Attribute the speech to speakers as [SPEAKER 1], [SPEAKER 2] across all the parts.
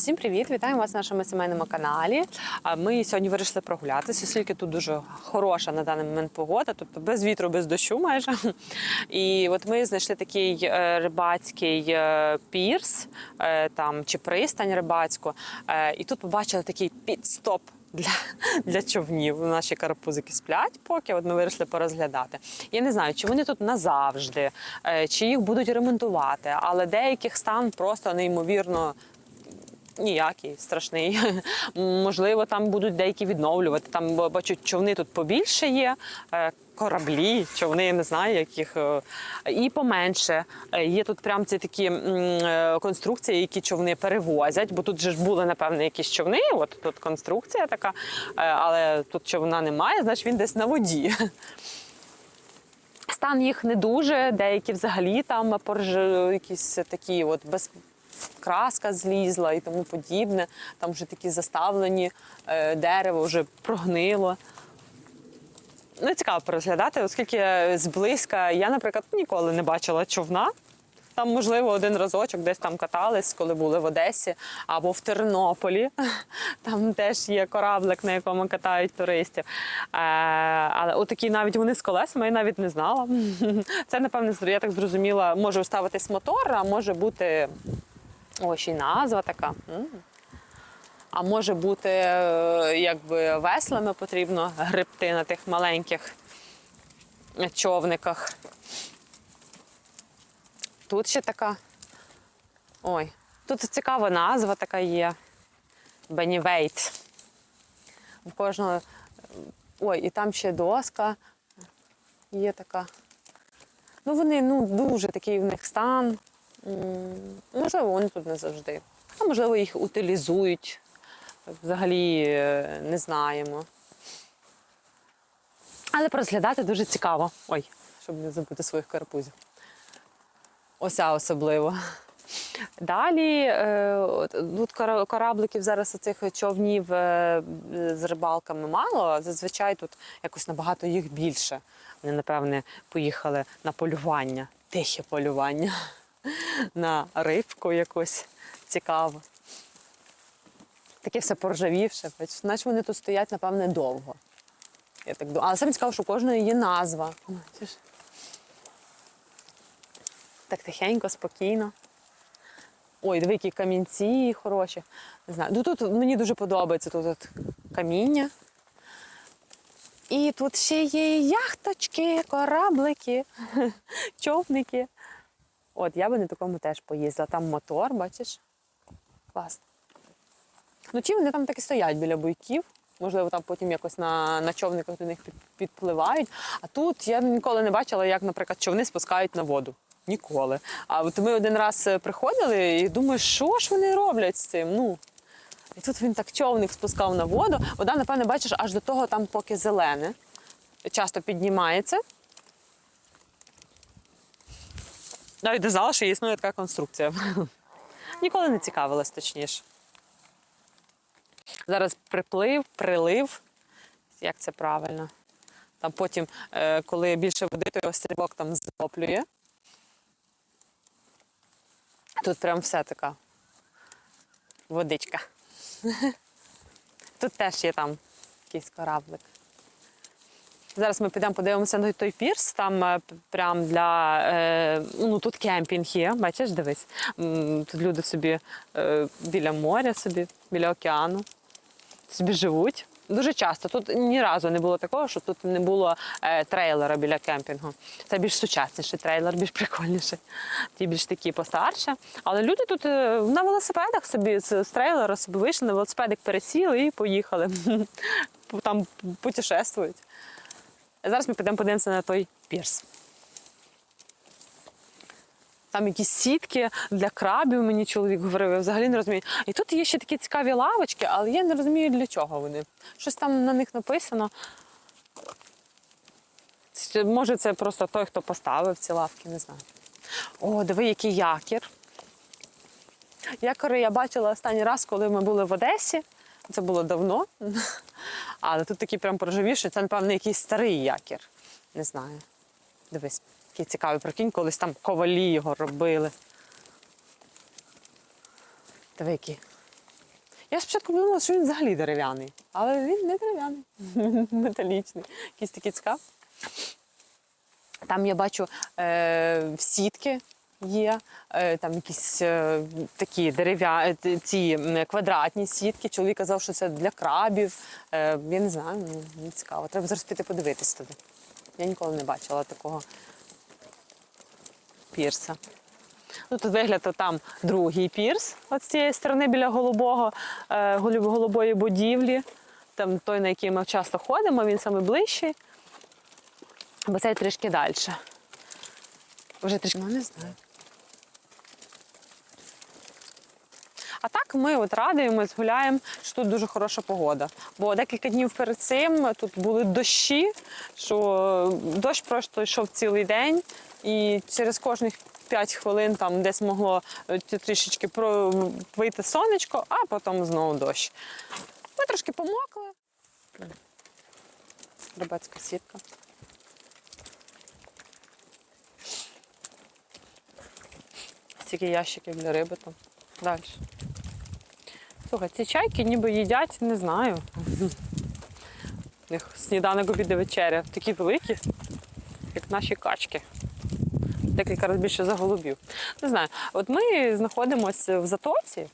[SPEAKER 1] Всім привіт! Вітаємо вас на нашому сімейному каналі. Ми сьогодні вирішили прогулятися, оскільки тут дуже хороша на даний момент погода, тобто без вітру, без дощу майже. І от ми знайшли такий е, рибацький е, пірс е, там чи пристань рибацьку. І тут побачили такий підстоп. Для, для човнів наші карапузики сплять, поки от ми вирішили порозглядати. Я не знаю, чи вони тут назавжди, чи їх будуть ремонтувати, але деяких стан просто неймовірно ніякий, страшний. Можливо, там будуть деякі відновлювати. Там бачу, човни тут побільше є. е, Кораблі, човни, я не знаю, яких е, і поменше. Е, Є тут прям ці такі конструкції, які човни перевозять, бо тут же ж були, напевно, якісь човни. От тут конструкція така, але тут човна немає, значить він десь на воді. Стан їх не дуже, деякі взагалі там порж... якісь такі, от без краска злізла і тому подібне. Там вже такі заставлені, е, дерево вже прогнило. Ну, цікаво порозглядати, оскільки зблизька я, наприклад, ніколи не бачила човна. Там, можливо, один разочок десь там катались, коли були в Одесі або в Тернополі. Там теж є кораблик, на якому катають туристів. Е, але отакі навіть вони з колесами, я навіть не знала. Це, напевне, я так зрозуміла, може ставитись мотор, а може бути ось й назва така. А може бути, е, якби веслами потрібно гребти на тих маленьких човниках. Тут ще така. Ой, тут цікава назва така є. Бенівейт. В кожного. Ой, і там ще доска є така. Ну, вони ну, дуже такий в них стан. Можливо, вони тут не завжди. А можливо, їх утилізують. Взагалі е, не знаємо. Але порозглядати дуже цікаво. Ой, щоб не забути своїх карапузів. Ося особливо. Далі е, тут корабликів зараз оцих човнів е, з рибалками мало. Зазвичай тут якось набагато їх більше. Вони, напевне, поїхали на полювання, тихе полювання, на рибку якусь цікаву. Таке все поржавівше. Наче вони тут стоять, напевне, довго. Я так думаю. Але саме цікаво, що у кожної є назва. Так тихенько, спокійно. Ой, диви, які камінці хороші. Не знаю. Ну, тут мені дуже подобається тут от каміння. І тут ще є яхточки, кораблики, човники. От, я би на такому теж поїздила. Там мотор, бачиш? Класно. Ну, ті вони там так стоять біля буйків. Можливо, там потім якось на, на човниках до них підпливають. А тут я ніколи не бачила, як, наприклад, човни спускають на воду. Ніколи. А от ми один раз е, приходили і думаю, що ж вони роблять з цим? Ну. І тут він так човник спускав на воду. Вода, напевне, бачиш, аж до того там поки зелене. Часто піднімається. Навіть не знала, що існує така конструкція. Ніколи не цікавилась, точніше. Зараз приплив, прилив. Як це правильно? Там потім, е, коли більше води, то його стрибок там затоплює. Тут прям все така водичка. Тут теж є там якийсь кораблик. Зараз ми підемо подивимося на той пірс. Там е, прям для е, ну тут кемпінг є. Бачиш, дивись. Тут люди собі е, біля моря, собі, біля океану собі живуть. Дуже часто. Тут ні разу не було такого, що тут не було трейлера біля кемпінгу. Це більш сучасніший трейлер, більш прикольніший. Ті більш такі постарше. Але люди тут на велосипедах собі з трейлера собі вийшли, на велосипедик пересіли і поїхали. Там путешествують. Зараз ми підемо подивимося на той пірс. Там якісь сітки для крабів, мені чоловік говорив, я взагалі не розумію. І тут є ще такі цікаві лавочки, але я не розумію, для чого вони. Щось там на них написано. Може, це просто той, хто поставив ці лавки, не знаю. О, диви, який якір. Якори я бачила останній раз, коли ми були в Одесі. Це було давно. Але тут такий прям проживіший. Це, напевно, якийсь старий якір. Не знаю. Дивись, який цікавий прикинь, колись там ковалі його робили. Диви, який Я спочатку думала, що він взагалі дерев'яний, але він не дерев'яний, металічний. Якийсь такий цікав. Там я бачу е, сітки є, е, там якісь е, такі дерев'я, е, ці квадратні сітки. Чоловік казав, що це для крабів. Я не знаю, мені, цікаво. Треба зараз піти подивитись туди. Я ніколи не бачила такого пірса. Ну, тут вигляд то там другий пірс, от з цієї сторони біля голубого, голубої будівлі. Там той, на який ми часто ходимо, він саме ближчий. Бо цей трішки далі. Вже трішки, ну не знаю. А так ми от радуємось, гуляємо, що тут дуже хороша погода. Бо декілька днів перед цим тут були дощі, що дощ просто йшов цілий день, і через кожних 5 хвилин там десь могло е, трішечки вийти сонечко, а потім знову дощ. Ми трошки помокли. Рибацька сітка. Стільки ящиків для риби там. Далі. Слухай, ці чайки ніби їдять, не знаю. У них сніданок обід вечеря. Такі великі, як наші качки. Декілька разів більше за голубів. Не знаю. От ми знаходимося в затоці.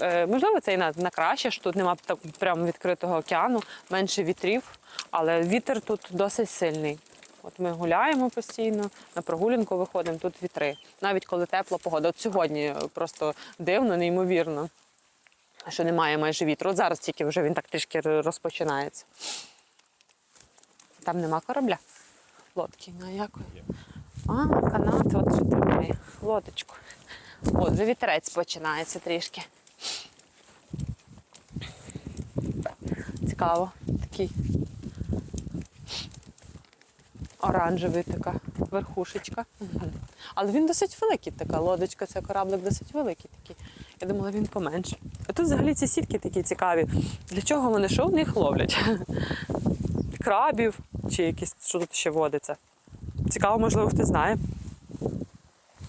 [SPEAKER 1] Е, Можливо, це і на, на краще, що тут немає так прямо відкритого океану, менше вітрів, але вітер тут досить сильний. От ми гуляємо постійно, на прогулянку виходимо, тут вітри. Навіть коли тепла погода. От сьогодні просто дивно, неймовірно, що немає майже вітру. От зараз тільки вже він так трішки розпочинається. Там нема корабля. Лодки ніякої. А, канат, от що тримає. Лодочку. От, вже вітерець починається трішки. Цікаво. Такий оранжевий така верхушечка. Але він досить великий, така лодочка, це кораблик досить великий такий. Я думала, він поменше. А тут взагалі ці сітки такі цікаві. Для чого вони що в них ловлять? Крабів чи якісь, що тут ще водиться. Цікаво, можливо, хтось знає.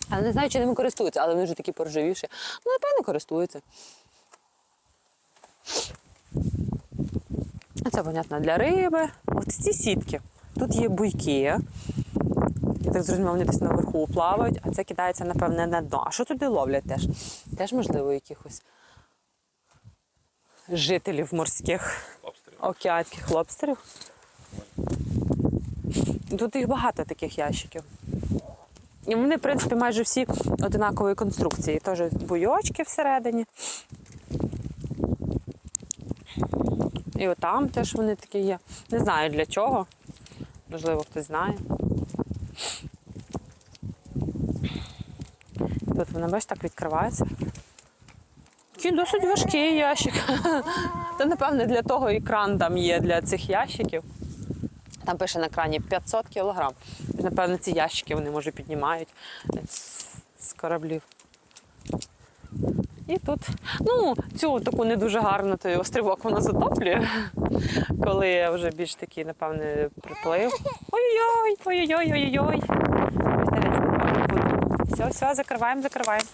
[SPEAKER 1] Але не знаю, чи ними користуються, але вони вже такі поржавівші. Ну, напевно, користуються. А Це, понятно, для риби. От ці сітки. Тут є буйки. Я так зрозуміла, вони десь наверху плавають, а це кидається, напевне, на дно. А що туди ловлять теж? Теж, можливо, якихось жителів морських
[SPEAKER 2] Лобстерів.
[SPEAKER 1] океанських лобстерів. Тут їх багато таких ящиків. І вони, в принципі, майже всі одинакової конструкції. Теж буйочки всередині. І отам теж вони такі є. Не знаю для чого. Можливо, хтось знає. Тут вона, бачиш, так відкривається. Такий досить важкий ящик. Та, напевне, для того і кран там є для цих ящиків. Там пише на крані 500 кілограм. Напевно, ці ящики вони може піднімають з, кораблів. І тут, ну, цю таку не дуже гарну той острівок вона затоплює, коли вже більш такий, напевне, приплив. Ой-ой-ой, ой-ой-ой, ой-ой. Вітерець. Все, все, закриваємо, закриваємо.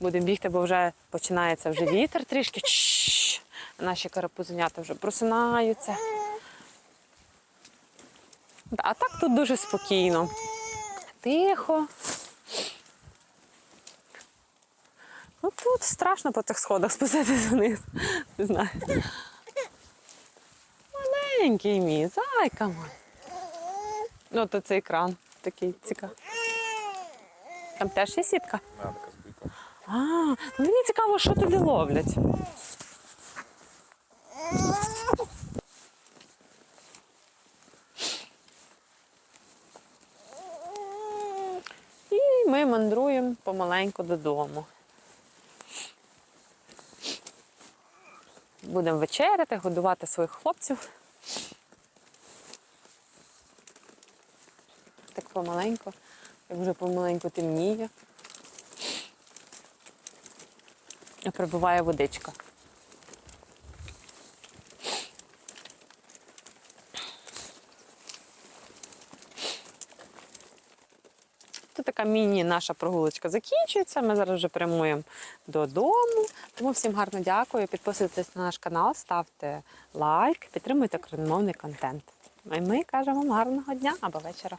[SPEAKER 1] Будемо бігти, бо вже починається вже вітер трішки. Чш. Наші карапузенята вже просинаються. А так тут дуже спокійно. Тихо. Ну тут страшно по тих сходах спуститися вниз. Не знаю. Маленький мій, зайка мой. Ну, то цей кран такий цікавий. Там теж є сітка.
[SPEAKER 2] Да, така з буйком.
[SPEAKER 1] А, ну мені цікаво, що туди ловлять. І ми мандруємо помаленьку додому. Будемо вечеряти, годувати своїх хлопців. Так помаленьку, як вже помаленьку темніє. прибуває водичка. Тут така міні-наша прогулочка закінчується. Ми зараз вже прямуємо додому. Тому всім гарно дякую. Підписуйтесь на наш канал, ставте лайк, підтримуйте україномовний контент. І ми кажемо вам гарного дня або вечора.